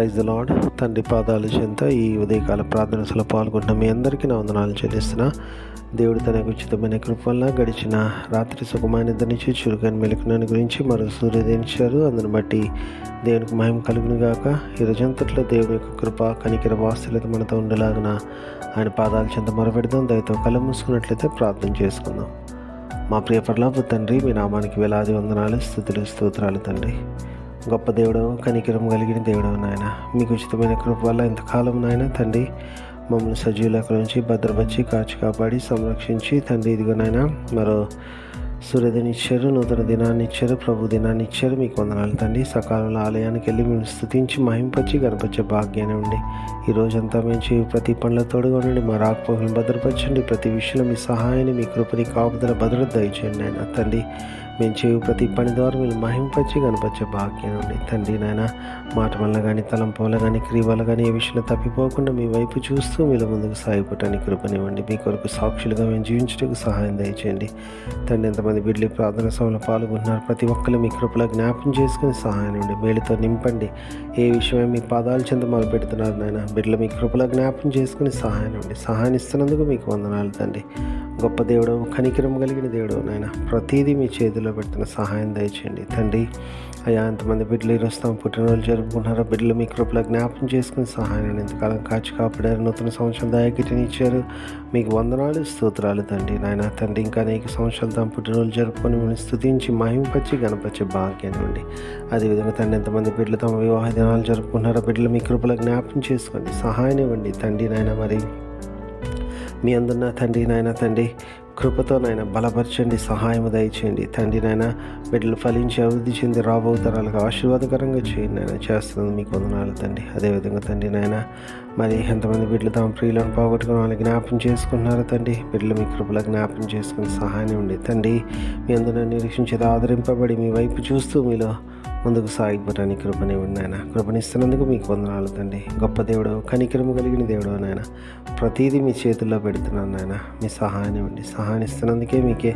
Praise the lord తండ్రి పాదాలు చెంత ఈ ఉదయకాల ప్రార్థనలో పాల్గొంటున్న మీ అందరికీ నా వందనాలు చెల్లిస్తున్నా. దేవుడు తనకు ఉచితమైన కృప గడిచిన రాత్రి సుఖమైన నిద్రనిచ్చి చురుకైన మెలుకునని గురించి మరో సూర్యోదయించారు. అందుని బట్టి దేవునికి మహిమ కలుగును గాక. ఈ రోజంతట్లో దేవుని యొక్క కృప కనికిర వాస్తులత మనతో ఉండేలాగిన ఆయన పాదాలు చెంత మొరపెడదాం. దయతో కళ్ళు మూసుకున్నట్లయితే ప్రార్థన చేసుకుందాం. మా ప్రియ పర్లాపు తండ్రి మీ నామానికి వేలాది వందనాలు స్థుతులు స్తోత్రాలు తండ్రి. గొప్ప దేవుడు కనికరం కలిగిన దేవుడు నాయన. మీకు ఉచితమైన కృప వల్ల ఇంతకాలం నాయన తండ్రి మమ్మల్ని సజీవులకు నుంచి భద్రపరిచి కాచి కాపాడి సంరక్షించి తండ్రి ఇదిగో నాయన మరో సూర్యదిని ఇచ్చారు నూతన దినాన్ని ఇచ్చారు ప్రభు దినాన్ని ఇచ్చారు మీకు వందనాలు తండ్రి. సకాలంలో ఆలయానికి వెళ్ళి మేము స్థుతించి మహింపచ్చి గణపరిచే భాగ్యాన్ని ఉండి ఈ రోజంతా మేము ప్రతి పనుల తోడుగా ఉండండి మా రాకపోకలను భద్రపరచండి. ప్రతి విషయంలో మీ సహాయాన్ని మీ కృపని కాపుదల భద్రత దయచేయండి ఆయన తండ్రి. మేము చేయు ప్రతి పని ద్వారా మీరు మహింపచ్చి కనపరిచే భాగ్యం ఉండి తండ్రి నాయన మాట వల్ల కానీ తలంపు వల్ల కానీ క్రియ వల్ల కానీ ఏ విషయంలో తప్పిపోకుండా మీ వైపు చూస్తూ మీరు ముందుకు సాగిపోవటానికి కృపనివ్వండి. మీ కొరకు సాక్షులుగా మేము జీవించడానికి సహాయం దయచేయండి. తండ్రి ఎంతమంది బిడ్డలు ప్రార్థన సభలో పాల్గొంటున్నారు? ప్రతి ఒక్కరు మీ కృపలో జ్ఞాపం చేసుకుని సహాయం ఉండి మేలుతో నింపండి. ఏ విషయమే మీ పాదాలు చెంత మొదలు పెడుతున్నారు నాయన బిడ్డలు మీ కృపలో జ్ఞాపం చేసుకుని సహాయం ఉండి సహాయం ఇస్తున్నందుకు మీకు వందనాలు తండ్రి. గొప్ప దేవుడు కనికరం కలిగిన దేవుడు నాయన ప్రతిదీ మీ చేతిలో పెడుతున్న సహాయం దయచేయండి. తండ్రి అయ్యా ఎంతమంది బిడ్డలు ఈరోజు తమ పుట్టినరోజు జరుపుకుంటున్నారో బిడ్డలు మీ కృపలో జ్ఞాపం చేసుకుని సహాయం ఎంతకాలం కాచి కాపాడారు నూతన సంవత్సరం దయకిటిని ఇచ్చారు. మీకు వందనాలు స్తోత్రాలు తండ్రి నాయన. తండ్రి ఇంకా అనేక సంవత్సరాలు తమ పుట్టినరోజు జరుపుకొని మిమ్మల్ని స్థుతించి మహింపచ్చి గణపరిచే భాగ్యాన్ని ఉండి అదేవిధంగా తండ్రి ఎంతమంది బిడ్డలు తమ వివాహ దినాలు జరుపుకుంటున్నారో బిడ్డలు మీ కృపలో జ్ఞాపం చేసుకోండి సహాయం ఇవ్వండి. తండ్రి నాయన మరి మీ అందున్న తండ్రి నాయన తండ్రి కృపతో నాయన బలపరచండి సహాయం దయచేయండి. తండ్రి నాయన బిడ్డలు ఫలించి అభివృద్ధి చెంది రాబో తరాలకు ఆశీర్వాదకరంగా చేయండి నాయన. చేస్తున్నది మీకు వందనాలు తండ్రి. అదేవిధంగా తండ్రి నాయన మరి ఎంతమంది బిడ్డలు తమ ప్రియులను పోగొట్టుకుని వాళ్ళని జ్ఞాపం చేసుకుంటున్నారు తండ్రి బిడ్డలు మీ కృపలో జ్ఞాపం చేసుకుని సహాయం ఉండి తండ్రి మీ అందరూ నిరీక్షించేది ఆదరింపబడి మీ వైపు చూస్తూ మీలో ముందుకు సాగిపోవడానికి కృపనివ్వండి నాయన. కృపనిస్తున్నందుకు మీకు వందనాలు తండ్రి. గొప్ప దేవుడు కనికరము కలిగిన దేవుడు నాయన. ప్రతీదీ మీ చేతుల్లో పెడుతున్నాను నాయన. మీ సహాయం ఇవ్వండి. సహాయం ఇస్తున్నందుకే మీకే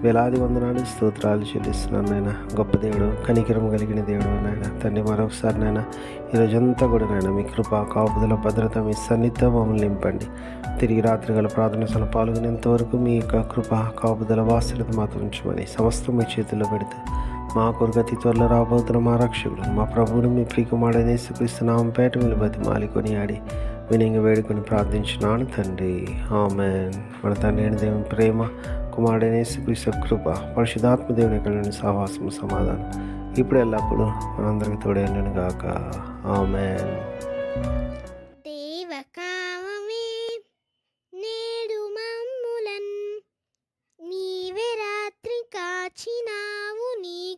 వేలాది వందనాలు స్తోత్రాలు చెల్లిస్తున్నాను నాయన. గొప్ప దేవుడు కనికరము కలిగిన దేవుడు నాయన. తండ్రి మరొకసారి నాయన ఈరోజంతా కూడా నాయన మీ కృప కాపుదల భద్రత మీ సన్నిహిత మమ్మల్ని నింపండి. తిరిగి రాత్రి గల ప్రార్థన సభలో పాల్గొనేంత వరకు మీ యొక్క కృప కాపుదల వాసులత మాత్రం ఉంచమని సమస్తం మీ చేతుల్లో పెడితే మా కొరకు అతి త్వరలో రాబోతున్న మా రక్షకుడు మా ప్రభువుని మీ ప్రియకుమారని యేసుక్రీస్తునామం పేట మీరు బతిమాలి కొనియాడి వినింగ వేడుకొని ప్రార్థించున్నాను తండ్రి. ఆమెన్. మన తండ్రి అయిన దేవుని ప్రేమ కుమారుడైన యేసుక్రీస్తు కృప పరిశుధాత్మ దేవుని కలిగిన సహవాసము సమాధానం ఇప్పుడు ఎల్లప్పుడూ మనందరికీ తోడైనను గాక. ఆమెన్. నేడు మమ్ములన్ నీవే రాత్రి కాచినా.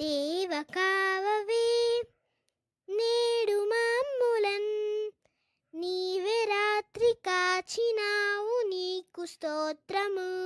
దేవ కావవే నేడు మమ్ములన్ నీవే రాత్రి కాచినావు నీకు స్తోత్రము.